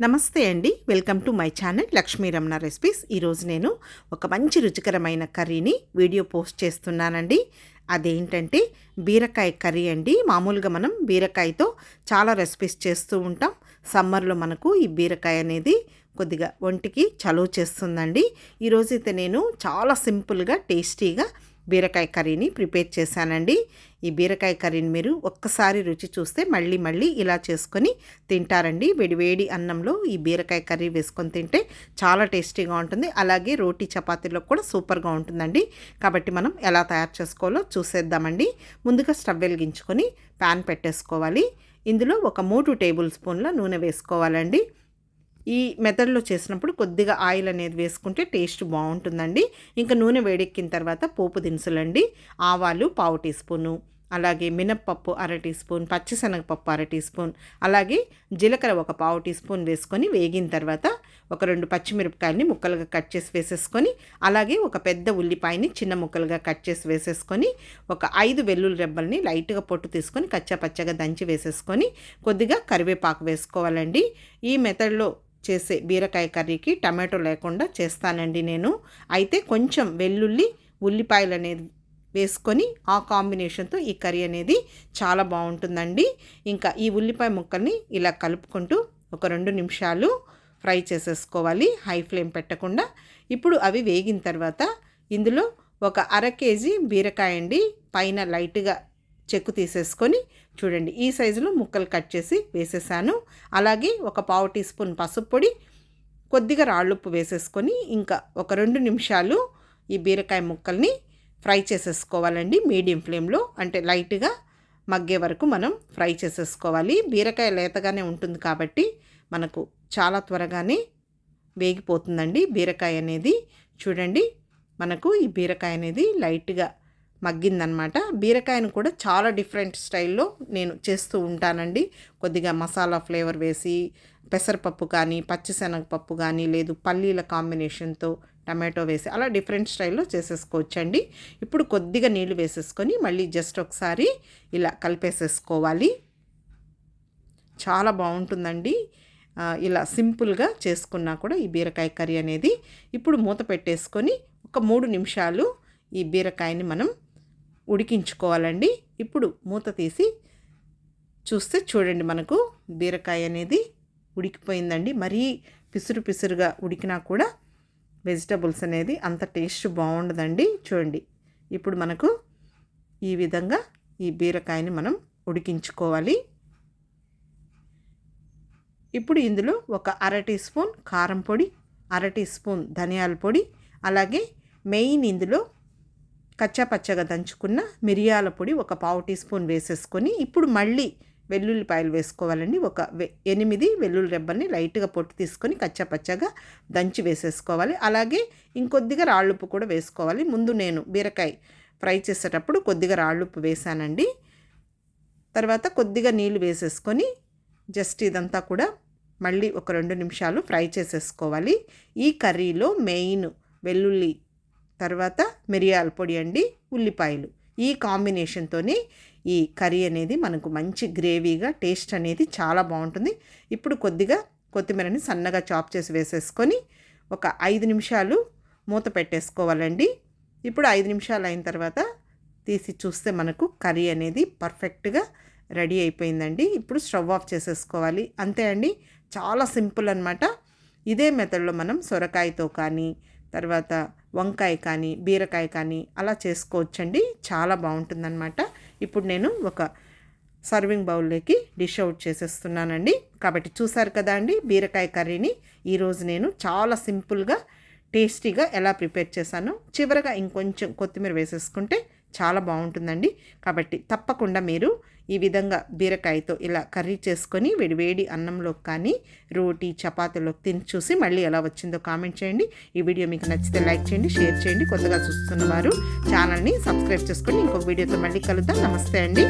నమస్తే అండి. Welcome to my channel Lakshmi Ramana recipes. ఈరోజు నేను ఒక మంచి రుచికరమైన కర్రీని వీడియో పోస్ట్ చేస్తున్నానండి. అదేంటంటే బీరకాయ కర్రీ అండి. మామూలుగా మనం బీరకాయతో చాలా రెసిపీస్ చేస్తూ ఉంటాం. సమ్మర్లో మనకు ఈ బీరకాయ అనేది కొద్దిగా ఒంటికి చలువ చేస్తుందండి. ఈరోజైతే నేను చాలా సింపుల్గా టేస్టీగా బీరకాయ కర్రీని ప్రిపేర్ చేశానండి. ఈ బీరకాయ కర్రీని మీరు ఒక్కసారి రుచి చూస్తే మళ్ళీ మళ్ళీ ఇలా చేసుకొని తింటారండి. వేడి అన్నంలో ఈ బీరకాయ కర్రీ వేసుకొని తింటే చాలా టేస్టీగా ఉంటుంది. అలాగే రోటీ చపాతీలో కూడా సూపర్గా ఉంటుందండి. కాబట్టి మనం ఎలా తయారు చేసుకోవాలో చూసేద్దామండి. ముందుగా స్టవ్ వెలిగించుకొని ప్యాన్ పెట్టేసుకోవాలి. ఇందులో ఒక మూడు టేబుల్ స్పూన్ల నూనె వేసుకోవాలండి. ఈ మెథడ్లో చేసినప్పుడు కొద్దిగా ఆయిల్ అనేది వేసుకుంటే టేస్ట్ బాగుంటుందండి. ఇంకా నూనె వేడెక్కిన తర్వాత పోపు దినుసులండి ఆవాలు పావు టీ స్పూను అలాగే మినప్పప్పు అర టీ స్పూన్ పచ్చిశనగపప్పు అర టీ స్పూన్ అలాగే జీలకర్ర ఒక పావు టీ స్పూన్ వేసుకొని వేగిన తర్వాత ఒక రెండు పచ్చిమిరపకాయలని ముక్కలుగా కట్ చేసి వేసేసుకొని అలాగే ఒక పెద్ద ఉల్లిపాయని చిన్న ముక్కలుగా కట్ చేసి వేసేసుకొని ఒక ఐదు వెల్లుల్లి రెబ్బల్ని లైట్గా పొట్టు తీసుకొని కచ్చా పచ్చగా దంచి వేసేసుకొని కొద్దిగా కరివేపాకు వేసుకోవాలండి. ఈ మెథడ్లో చేసే బీరకాయ కర్రీకి టమాటో లేకుండా చేస్తానండి నేను. అయితే కొంచెం వెల్లుల్లి ఉల్లిపాయలు అనేది వేసుకొని ఆ కాంబినేషన్తో ఈ కర్రీ అనేది చాలా బాగుంటుందండి. ఇంకా ఈ ఉల్లిపాయ ముక్కల్ని ఇలా కలుపుకుంటూ ఒక రెండు నిమిషాలు ఫ్రై చేసేసుకోవాలి. హై ఫ్లేమ్ పెట్టకుండా. ఇప్పుడు అవి వేగిన తర్వాత ఇందులో ఒక అర కేజీ బీరకాయ అండి. పైన లైట్గా చెక్కు తీసేసుకొని చూడండి ఈ సైజులో ముక్కలు కట్ చేసి వేసేసాను. అలాగే ఒక పావు టీ స్పూన్ పసుపు పొడి కొద్దిగా రాళ్ళుప్పు వేసేసుకొని ఇంకా ఒక రెండు నిమిషాలు ఈ బీరకాయ ముక్కల్ని ఫ్రై చేసేసుకోవాలండి. మీడియం ఫ్లేమ్లో అంటే లైట్గా మగ్గే వరకు మనం ఫ్రై చేసేసుకోవాలి. బీరకాయ లేతగానే ఉంటుంది కాబట్టి మనకు చాలా త్వరగానే వేగిపోతుందండి బీరకాయ అనేది. చూడండి మనకు ఈ బీరకాయ అనేది లైట్గా మగ్గిందనమాట. బీరకాయను కూడా చాలా డిఫరెంట్ స్టైల్లో నేను చేస్తూ ఉంటానండి. కొద్దిగా మసాలా ఫ్లేవర్ వేసి పెసరపప్పు కానీ పచ్చిశనగపప్పు కానీ లేదు పల్లీల కాంబినేషన్తో టమాటో వేసి అలా డిఫరెంట్ స్టైల్లో చేసేసుకోవచ్చండి. ఇప్పుడు కొద్దిగా నీళ్ళు వేసేసుకొని మళ్ళీ జస్ట్ ఒకసారి ఇలా కలిపేసేసుకోవాలి. చాలా బాగుంటుందండి. ఇలా సింపుల్గా చేసుకున్నా కూడా ఈ బీరకాయ కర్రీ అనేది. ఇప్పుడు మూత పెట్టేసుకొని ఒక మూడు నిమిషాలు ఈ బీరకాయని మనం ఉడికించుకోవాలండి. ఇప్పుడు మూత తీసి చూస్తే చూడండి మనకు బీరకాయ అనేది ఉడికిపోయిందండి. మరీ పిసురు పిసురుగా ఉడికినా కూడా వెజిటబుల్స్ అనేది అంత టేస్ట్ బాగుండదండి. చూడండి. ఇప్పుడు మనకు ఈ విధంగా ఈ బీరకాయని మనం ఉడికించుకోవాలి. ఇప్పుడు ఇందులో ఒక అర టీ స్పూన్ కారం పొడి అర టీ స్పూన్ ధనియాల పొడి అలాగే మెయిన్ ఇందులో కచ్చాపచ్చగా దంచుకున్న మిరియాల పొడి ఒక పావు టీ స్పూన్ వేసేసుకొని ఇప్పుడు మళ్ళీ వెల్లుల్లిపాయలు వేసుకోవాలండి. ఒక ఎనిమిది వెల్లుల్లి రెబ్బల్ని లైట్గా పొట్టు తీసుకొని కచ్చాపచ్చగా దంచి వేసేసుకోవాలి. అలాగే ఇంకొద్దిగా రాళ్ళుప్పు కూడా వేసుకోవాలి. ముందు నేను బీరకాయ ఫ్రై చేసేటప్పుడు కొద్దిగా రాళ్ళుప్పు వేసానండి. తర్వాత కొద్దిగా నీళ్ళు వేసేసుకొని జస్ట్ ఇదంతా కూడా మళ్ళీ ఒక రెండు నిమిషాలు ఫ్రై చేసేసుకోవాలి. ఈ కర్రీలో మెయిన్ వెల్లుల్లి తర్వాత మిరియాల పొడి అండి ఉల్లిపాయలు. ఈ కాంబినేషన్తోనే ఈ కర్రీ అనేది మనకు మంచి గ్రేవీగా టేస్ట్ అనేది చాలా బాగుంటుంది. ఇప్పుడు కొద్దిగా కొత్తిమీరని సన్నగా చాప్ చేసి వేసేసుకొని ఒక ఐదు నిమిషాలు మూత పెట్టేసుకోవాలండి. ఇప్పుడు ఐదు నిమిషాలు అయిన తర్వాత తీసి చూస్తే మనకు కర్రీ అనేది పర్ఫెక్ట్గా రెడీ అయిపోయిందండి. ఇప్పుడు స్టవ్ ఆఫ్ చేసేసుకోవాలి. అంతే అండి. చాలా సింపుల్ అనమాట ఇదే మెథడ్లో మనం సొరకాయతో కానీ తర్వాత వంకాయ కానీ బీరకాయ కానీ అలా చేసుకోవచ్చండి. చాలా బాగుంటుందన్నమాట. ఇప్పుడు నేను ఒక సర్వింగ్ బౌల్లోకి డిష్ అవుట్ చేసేస్తున్నానండి. కాబట్టి చూసారు కదా అండి బీరకాయ కర్రీని. ఈరోజు నేను చాలా సింపుల్గా టేస్టీగా ఎలా ప్రిపేర్ చేశాను చివరగా ఇంకొంచెం కొత్తిమీర వేసేసుకుంటే చాలా బాగుంటుందండి. కాబట్టి తప్పకుండా మీరు ఈ విధంగా బీరకాయతో ఇలా కర్రీ చేసుకొని వేడివేడి అన్నంలో కానీ రోటీ చపాతీలోకి తిని చూసి మళ్ళీ ఎలా వచ్చిందో కామెంట్ చేయండి. ఈ వీడియో మీకు నచ్చితే లైక్ చేయండి షేర్ చేయండి. కొత్తగా చూస్తున్న వారు ఛానల్ని సబ్స్క్రైబ్ చేసుకొని ఇంకొక వీడియోతో మళ్ళీ కలుద్దాం. నమస్తే అండి.